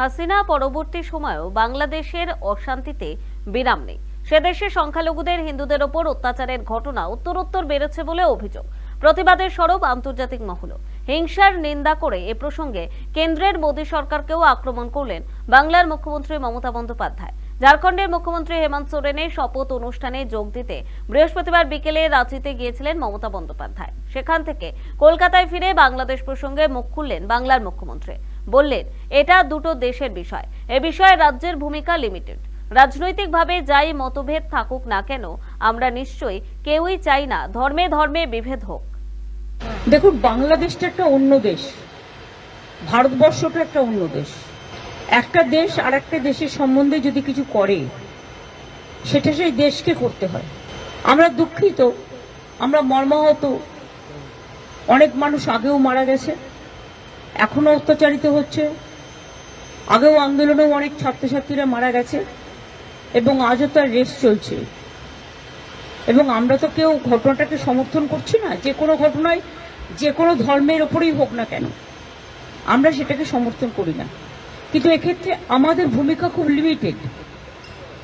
হাসিনা পরবর্তী সময়েও বাংলাদেশের অশান্তিতে বিরাম নেই। সে দেশে সংখ্যালঘুদের, হিন্দুদের ওপর অত্যাচারের ঘটনা উত্তরোত্তর বেড়েছে বলে অভিযোগ। প্রতিবাদের সরব আন্তর্জাতিক মহল। হিংসার নিন্দা করে এ প্রসঙ্গে কেন্দ্রের মোদী সরকারকেও আক্রমণ করলেন বাংলার মুখ্যমন্ত্রী মমতা বন্দ্যোপাধ্যায়। ঝাড়খণ্ডের মুখ্যমন্ত্রী হেমন্ত সোরেনের শপথ অনুষ্ঠানে যোগ দিতে বৃহস্পতিবার বিকেলে রাঁচিতে গিয়েছিলেন মমতা বন্দ্যোপাধ্যায়। সেখান থেকে কলকাতায় ফিরে বাংলাদেশ প্রসঙ্গে মুখ খুললেন বাংলার মুখ্যমন্ত্রী। বললেন, এটা দুটো দেশের বিষয়। এ বিষয়ে রাজ্যের ভূমিকা লিমিটেড রাজনৈতিকভাবে যাই মতভেদ থাকুক না কেন, আমরা নিশ্চয়ই কেউই চাই না ধর্মে ধর্মে বিভেদ হোক। দেখুন, বাংলাদেশটা একটা অন্য দেশ। ভারতবর্ষটা একটা অন্য দেশ। একটা দেশ আর একটা দেশের সম্বন্ধে যদি কিছু করে, সেটা সেই দেশকে করতে হয়। আমরা দুঃখিত, আমরা মর্মাহত। অনেক মানুষ আগেও মারা গেছে। এখনও অত্যাচারিত হচ্ছে। আগেও আন্দোলনেও অনেক ছাত্রছাত্রীরা মারা গেছে এবং আজও তার রেস চলছে। এবং আমরা তো কেউ ঘটনাটাকে সমর্থন করছি না, যে কোনো ঘটনায়, যে কোনো ধর্মের ওপরেই হোক না কেন। আমরা সেটাকে সমর্থন করি না। কিন্তু এক্ষেত্রে আমাদের ভূমিকা খুব লিমিটেড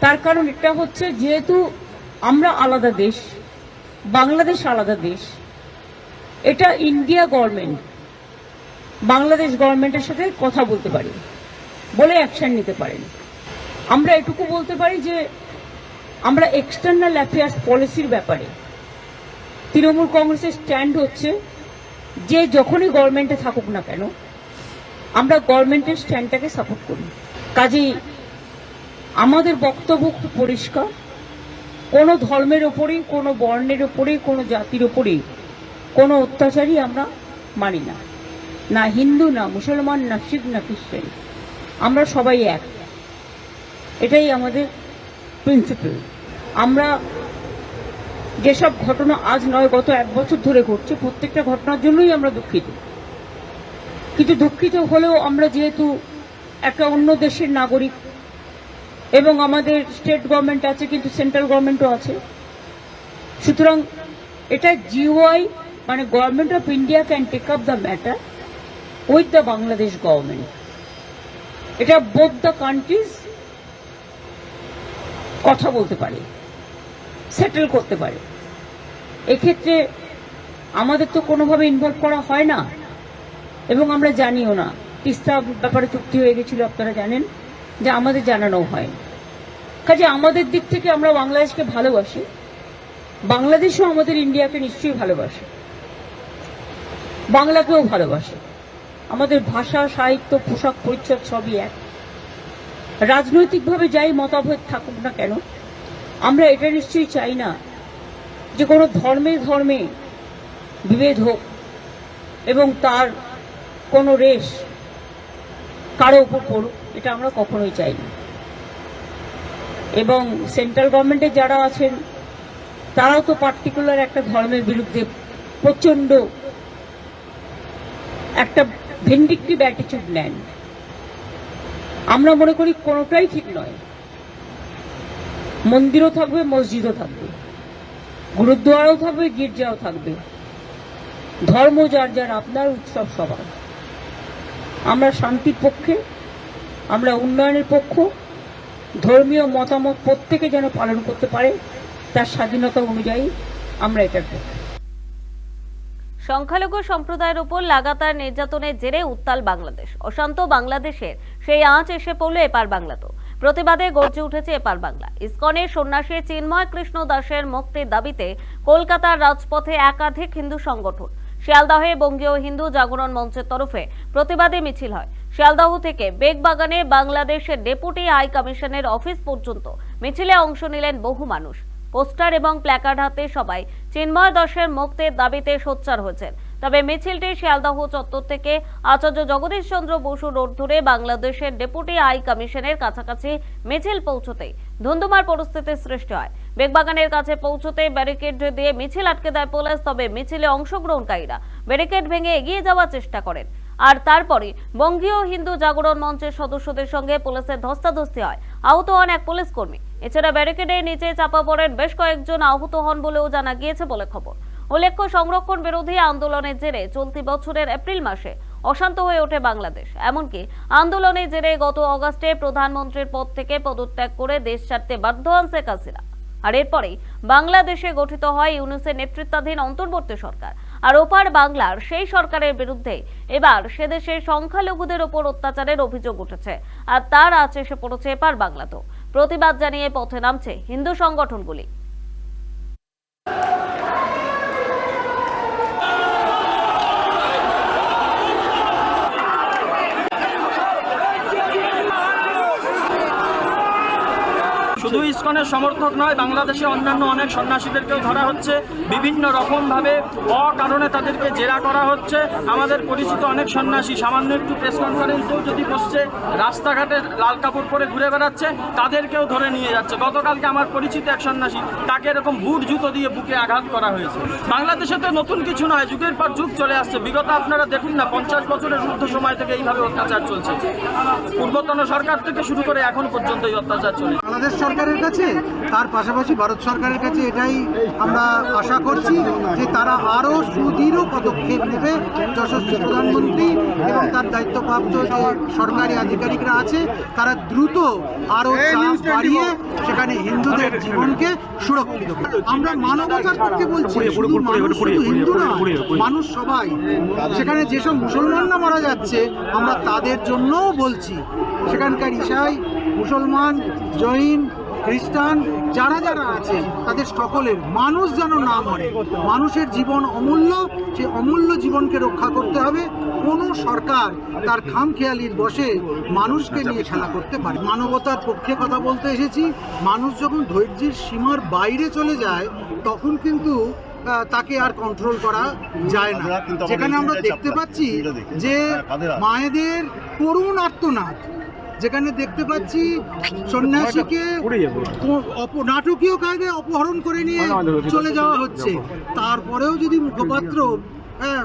তার কারণ এটা হচ্ছে, যেহেতু আমরা আলাদা দেশ, বাংলাদেশ আলাদা দেশ, এটা ইন্ডিয়া গভর্নমেন্ট বাংলাদেশ গভর্নমেন্টের সাথে কথা বলতে পারি, বলে অ্যাকশন নিতে পারেন। আমরা এটুকু বলতে পারি যে, আমরা এক্সটার্নাল অ্যাফেয়ার্স পলিসির ব্যাপারে, তৃণমূল কংগ্রেসের স্ট্যান্ড হচ্ছে যে যখনই গভর্নমেন্টে থাকুক না কেন, আমরা গভর্নমেন্টের স্ট্যান্ডটাকে সাপোর্ট করি। কাজেই আমাদের বক্তব্য খুব পরিষ্কার। কোনো ধর্মের ওপরেই, কোনো বর্ণের ওপরেই, কোনো জাতির ওপরেই কোনো অত্যাচারই আমরা মানি না। না হিন্দু, না মুসলমান, না শিখ, না খ্রিস্টান। আমরা সবাই এক। এটাই আমাদের প্রিন্সিপাল আমরা যেসব ঘটনা আজ নয়, গত এক বছর ধরে ঘটছে, প্রত্যেকটা ঘটনার জন্যই আমরা দুঃখিত। কিন্তু দুঃখিত হলেও আমরা যেহেতু একটা অন্য দেশের নাগরিক, এবং আমাদের স্টেট গভর্নমেন্ট আছে, কিন্তু সেন্ট্রাল গভর্নমেন্টও আছে। সুতরাং এটা জিওআই মানে government of India can take up the matter with the Bangladesh government এটা বোথ দ্য কান্ট্রিজ কথা বলতে পারে সেটেল করতে পারে। এক্ষেত্রে আমাদের তো কোনোভাবে ইনভলভ করা হয় না, এবং আমরা জানিও না। তিস্তা ব্যাপারে চুক্তি হয়ে গেছিল, আপনারা জানেন, যে আমাদের জানানো হয়। কাজে আমাদের দিক থেকে আমরা বাংলাদেশকে ভালোবাসি। বাংলাদেশও আমাদের ইন্ডিয়াকে নিশ্চয়ই ভালোবাসে। বাংলাকেও ভালোবাসে। আমাদের ভাষা, সাহিত্য, পোশাক পরিচ্ছদ সবই এক। রাজনৈতিকভাবে যাই মতাভেদ থাকুক না কেন, আমরা এটা নিশ্চয়ই চাই না যে কোনো ধর্মে ধর্মে বিভেদ হোক এবং তার কোনো রেশ কারও উপর পড়ুক, এটা আমরা কখনোই চাই না। এবং সেন্ট্রাল গভর্নমেন্টে যারা আছেন, তারাও তো পার্টিকুলার একটা ধর্মের বিরুদ্ধে প্রচণ্ড একটা ভেন্ডিক্টিভ অ্যাটিচিউড নেন আমরা মনে করি কোনোটাই ঠিক নয়। মন্দিরও থাকবে, মসজিদও থাকবে। গুরুদ্বারাও থাকবে, গির্জাও থাকবে। ধর্ম যার যার, আপনার উৎসব সবার। আমরা শান্তির পক্ষে, আমরা উন্নয়নের পক্ষ, ধর্মীয় মতামত প্রত্যেকে যেন পালন করতে পারে, তার স্বাধীনতা অনুযায়ী আমরা এটার পক্ষে। সংখ্যালঘু সম্প্রদায়ের উপর লাগাতার নির্যাতনের জেরে উত্তাল বাংলাদেশ। অশান্ত বাংলাদেশের সেই আঁচ এসে পড়ল এপার বাংলাতেও। প্রতিবাদে গর্জে উঠেছে এপার বাংলা। ইসকনের সন্ন্যাসী চিন্ময় কৃষ্ণ দাসের মুক্তির দাবিতে কলকাতার রাজপথে একাধিক হিন্দু সংগঠন, শিয়ালদাহে বঙ্গীয় হিন্দু জাগরণ মঞ্চের তরফে প্রতিবাদে মিছিল হয়। শিয়ালদাহ থেকে বেগবাগানে বাংলাদেশের ডেপুটি হাই কমিশনের অফিস পর্যন্ত মিছিলে অংশ নিলেন বহু মানুষ। পোস্টার এবং প্ল্যাকার্ড হাতে সবাই চিন্ময় দাসের মুক্তির দাবিতে সোচ্চার হয়েছেন। তবে মিছিলটি শিয়ালদহ চত্বর থেকে আচার্য জগদীশ চন্দ্র বসু রোড ধরে বাংলাদেশের ডেপুটি আই কমিশনের কাছাকাছি মিছিল পৌঁছতেই ধুন্ধুমার পরিস্থিতি সৃষ্টি হয়। বেগবাগানের কাছে পৌঁছতে ব্যারিকেড দিয়ে মিছিল আটকে দেয় পুলিশ, তবে মিছিলে অংশগ্রহণকারীরা ব্যারিকেড ভেঙে এগিয়ে যাওয়ার চেষ্টা করেন। আর তারপরে বঙ্গীয় হিন্দু জাগরণ মঞ্চের সদস্যদের সঙ্গে পুলিশের ধস্তাধস্তি হয়। আহত হন এক পুলিশ কর্মী। এছাড়া ব্যারিকেডের নিচে চাপা পড়েন বেশ কয়েকজন আহত হন বলেও জানা গিয়েছে বলে খবর। উল্লেখ্য, সংরক্ষণ বিরোধী আন্দোলনের জেরে চলতি বছরের এপ্রিল মাসে অশান্ত হয়ে ওঠে বাংলাদেশ। এমনকি আন্দোলনের জেরে গত অগস্টে প্রধানমন্ত্রীর পদ থেকে পদত্যাগ করে দেশ ছাড়তে বাধ্য হন শেখ হাসিনা। আর এরপরেই বাংলাদেশে গঠিত হয় ইউনুসের নেতৃত্বাধীন অন্তর্বর্তী সরকার। আর ওপার বাংলার সেই সরকারের বিরুদ্ধে এবার সেদেশের সংখ্যালঘুদের ওপর অত্যাচারের অভিযোগ উঠেছে। আর তার আছে এসে পড়েছে এপার বাংলাতেও প্রতিবাদ জানিয়ে পথে নামছে হিন্দু সংগঠনগুলি। ইসকনের সমর্থক নয়, বাংলাদেশে অন্যান্য অনেক সন্ন্যাসীদেরকেও ধরা হচ্ছে। বিভিন্ন রকমভাবে অকারণে তাদেরকে জেরা করা হচ্ছে। আমাদের পরিচিত অনেক সন্ন্যাসী, সামান্য একটু প্রেস কনফারেন্সেও যদি বসছে, রাস্তাঘাটে লাল কাপড় পরে ঘুরে বেড়াচ্ছে, তাদেরকেও ধরে নিয়ে যাচ্ছে। গতকালকে আমার পরিচিত এক সন্ন্যাসী, তাকে এরকম বুট জুতো দিয়ে বুকে আঘাত করা হয়েছে। বাংলাদেশে তো নতুন কিছু নয়, যুগের পর যুগ চলে আসছে। বিগত আপনারা দেখুন না, পঞ্চাশ বছরের ঊর্ধ্ব সময় থেকে এইভাবে অত্যাচার চলছে। পূর্বতন সরকার থেকে শুরু করে এখন পর্যন্ত এই অত্যাচার চলে। বাংলাদেশ সরকারের কাছে তার পাশাপাশি ভারত সরকারের কাছে এটাই আমরা আশা করছি যে তারা আরও সুদৃঢ় পদক্ষেপ নেবে যশস্বী প্রধানমন্ত্রী এবং তার দায়িত্বপ্রাপ্ত যে সরকারি আধিকারিকরা আছে তারা দ্রুত আরও চাপ বাড়িয়ে সেখানে হিন্দুদের জীবনকে সুরক্ষিত আমরা মানবতার পক্ষে বলছি হিন্দু না মানুষ সবাই। সেখানে যেসব মুসলমানরা মারা যাচ্ছে আমরা তাদের জন্যও বলছি। সেখানকার ইসাই মুসলমান জৈন খ্রিস্টান যারা যারা আছে তাদের সকলের মানুষ যেন না মরে। মানুষের জীবন অমূল্য সে অমূল্য জীবনকে রক্ষা করতে হবে। কোনো সরকার তার খামখেয়ালির বসে মানুষকে নিয়ে খেলা করতে পারে। মানবতার পক্ষে কথা বলতে এসেছি। মানুষ যখন ধৈর্যের সীমার বাইরে চলে যায় তখন কিন্তু তাকে আর কন্ট্রোল করা যায় না। যেখানে আমরা দেখতে পাচ্ছি যে হ্যাঁ? মায়েদের করুণ আর্তনাদ যেখানে দেখতে পাচ্ছি সন্ন্যাসীকে নাটকীয় কায়দায় অপহরণ করে নিয়ে চলে যাওয়া হচ্ছে। তারপরেও যদি মুখপাত্র হ্যাঁ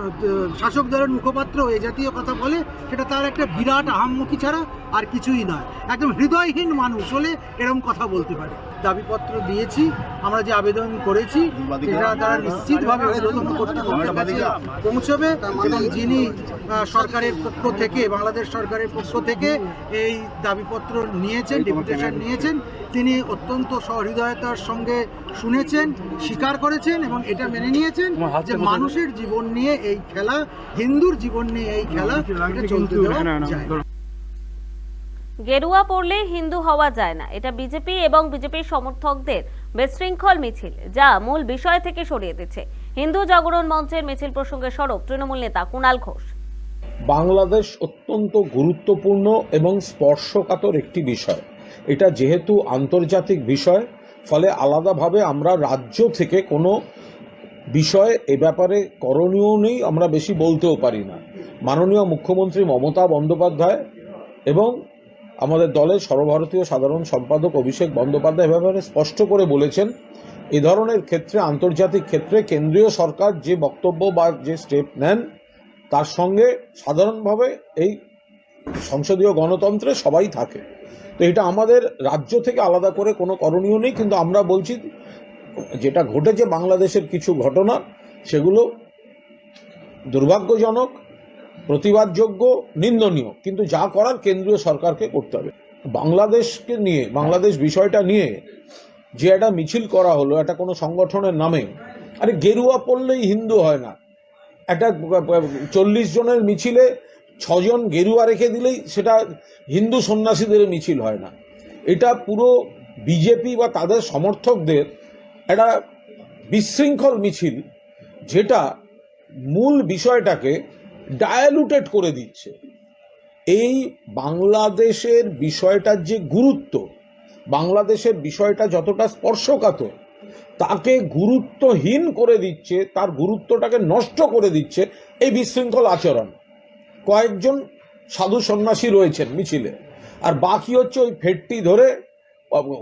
শাসক দলের মুখপাত্র এ জাতীয় কথা বলে সেটা তার একটা বিরাট আহাম্মুখী ছাড়া আর কিছুই নয়। একদম হৃদয়হীন মানুষ হলে এরম কথা বলতে পারে। দাবিপত্র দিয়েছি আমরা যে আবেদন করেছি সেটা তারা নিশ্চিতভাবে ঊর্ধ্বতন কর্তৃপক্ষের কাছে পৌঁছবে এবং যিনি সরকারের পক্ষ থেকে বাংলাদেশ সরকারের পক্ষ থেকে এই দাবিপত্র নিয়েছেন ডেপুটেশন নিয়েছেন তিনি অত্যন্ত সহৃদয়তার সঙ্গে শুনেছেন স্বীকার করেছেন এবং এটা মেনে নিয়েছেন যে মানুষের জীবন নিয়ে এই খেলা হিন্দুর জীবন নিয়ে এই খেলা চলতে দেওয়া যায়। গেরুয়া পড়লে হিন্দু হওয়া যায় না। এটা বিজেপি এবং বিজেপির সমর্থকদের বিশৃঙ্খল মিছিল, যা মূল বিষয় থেকে সরিয়ে দিচ্ছে। হিন্দু জাগরণ মঞ্চের মিছিল প্রসঙ্গে সরব তৃণমূল নেতা কুণাল ঘোষ। বাংলাদেশ অত্যন্ত গুরুত্বপূর্ণ এবং স্পর্শকাতর একটি বিষয়। এটা যেহেতু আন্তর্জাতিক বিষয়, ফলে আলাদাভাবে আমরা রাজ্য থেকে কোনো বিষয় এ ব্যাপারে করণীয় নেই, আমরা বেশি বলতেও পারি না। মাননীয় মুখ্যমন্ত্রী মমতা বন্দ্যোপাধ্যায় এবং আমাদের দলের সর্বভারতীয় সাধারণ সম্পাদক অভিষেক বন্দ্যোপাধ্যায় ব্যাপারে স্পষ্ট করে বলেছেন, এ ধরনের ক্ষেত্রে, আন্তর্জাতিক ক্ষেত্রে কেন্দ্রীয় সরকার যে বক্তব্য বা যে স্টেপ নেন, তার সঙ্গে সাধারণভাবে এই সংসদীয় গণতন্ত্রে সবাই থাকে। তো এটা আমাদের রাজ্য থেকে আলাদা করে কোনো করণীয় নেই, কিন্তু আমরা বলছি যেটা ঘটেছে বাংলাদেশের কিছু ঘটনা, সেগুলো দুর্ভাগ্যজনক প্রতিবাদযোগ্য, নিন্দনীয়। কিন্তু যা করার কেন্দ্রীয় সরকারকে করতে হবে। বাংলাদেশকে নিয়ে, বাংলাদেশ বিষয়টা নিয়ে যে একটা মিছিল করা হলো, একটা কোনো সংগঠনের নামে, আরে গেরুয়া পড়লেই হিন্দু হয় না। একটা চল্লিশ জনের মিছিলে ছজন গেরুয়া রেখে দিলেই সেটা হিন্দু সন্ন্যাসীদের মিছিল হয় না। এটা পুরো বিজেপি বা তাদের সমর্থকদের একটা বিশৃঙ্খল মিছিল, যেটা মূল বিষয়টাকে ডায়ালুটেড করে দিচ্ছে। এই বাংলাদেশের বিষয়টার যে গুরুত্ব, বাংলাদেশের বিষয়টা যতটা স্পর্শকাতর, তাকে গুরুত্বহীন করে দিচ্ছে, তার গুরুত্বটাকে নষ্ট করে দিচ্ছে এই বিশৃঙ্খল আচরণ। কয়েকজন সাধু সন্ন্যাসী রয়েছেন মিছিলে, আর বাকি হচ্ছে ওই ফেটটি ধরে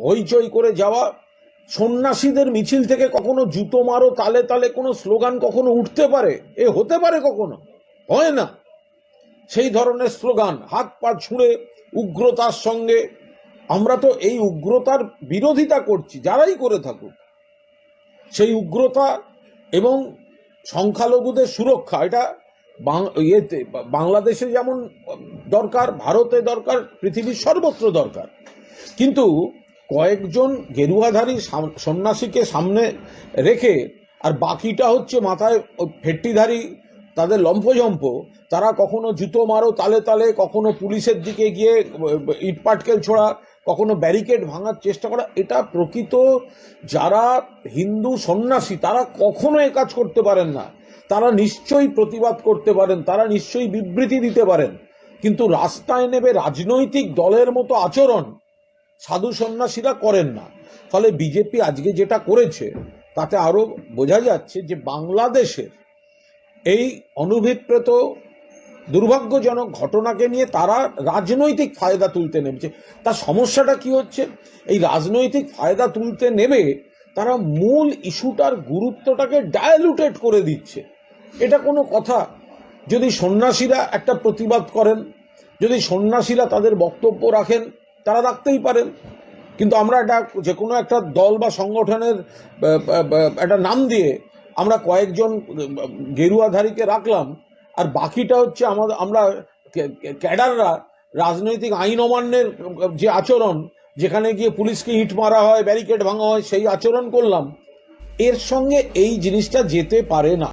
হইচই করে যাওয়া সন্ন্যাসীদের মিছিল থেকে কখনো জুতো মারো, তালে তালে কোনো স্লোগান কখনো উঠতে পারে? এ হতে পারে কখনো? হয় না। সেই ধরনের স্লোগান, হাত পা ছুঁড়ে উগ্রতার সঙ্গে। আমরা তো এই উগ্রতার বিরোধিতা করছি, যারাই করে থাকুক। সেই উগ্রতা এবং সংখ্যালঘুদের সুরক্ষা, এটা ইয়েতে, বাংলাদেশে যেমন দরকার, ভারতে দরকার, পৃথিবীর সর্বত্র দরকার। কিন্তু কয়েকজন গেরুয়াধারী সন্ন্যাসীকে সামনে রেখে, আর বাকিটা হচ্ছে মাথায় ফেট্টিধারী তাদের লম্ফজম্প, তারা কখনো জুতো মারো তালে তালে, কখনো পুলিশের দিকে গিয়ে ইটপাটকেল ছোড়া, কখনো ব্যারিকেড ভাঙার চেষ্টা করা, এটা প্রকৃত যারা হিন্দু সন্ন্যাসী, তারা কখনো এ কাজ করতে পারেন না। তারা নিশ্চয়ই প্রতিবাদ করতে পারেন, তারা নিশ্চয়ই বিবৃতি দিতে পারেন। কিন্তু রাস্তায় নেবে রাজনৈতিক দলের মতো আচরণ, সাধু সন্ন্যাসীরা করেন না। ফলে বিজেপি আজকে যেটা করেছে, তাতে আরও বোঝা যাচ্ছে যে বাংলাদেশের এই অনুভিপ্রেত দুর্ভাগ্যজনক ঘটনাকে নিয়ে তারা রাজনৈতিক ফায়দা তুলতে নেমেছে। তার সমস্যাটা কি হচ্ছে? এই রাজনৈতিক ফায়দা তুলতে নেবে তারা মূল ইস্যুটার গুরুত্বটাকে ডায়ালুটেড করে দিচ্ছে। এটা কোনো কথা। যদি সন্ন্যাসীরা একটা প্রতিবাদ করেন, যদি সন্ন্যাসীরা তাদের বক্তব্য রাখেন, তারা রাখতেই পারেন। কিন্তু আমরা এটা যে কোনো একটা দল বা সংগঠনের একটা নাম দিয়ে আমরা কয়েকজন গেরুয়াধারীকে রাখলাম, আর বাকিটা হচ্ছে আমাদের, আমরা ক্যাডাররা রাজনৈতিক আইন অমান্যের যে আচরণ, যেখানে গিয়ে পুলিশকে ইট মারা হয়, ব্যারিকেড ভাঙা হয়, সেই আচরণ করলাম। এর সঙ্গে এই জিনিসটা যেতে পারে না।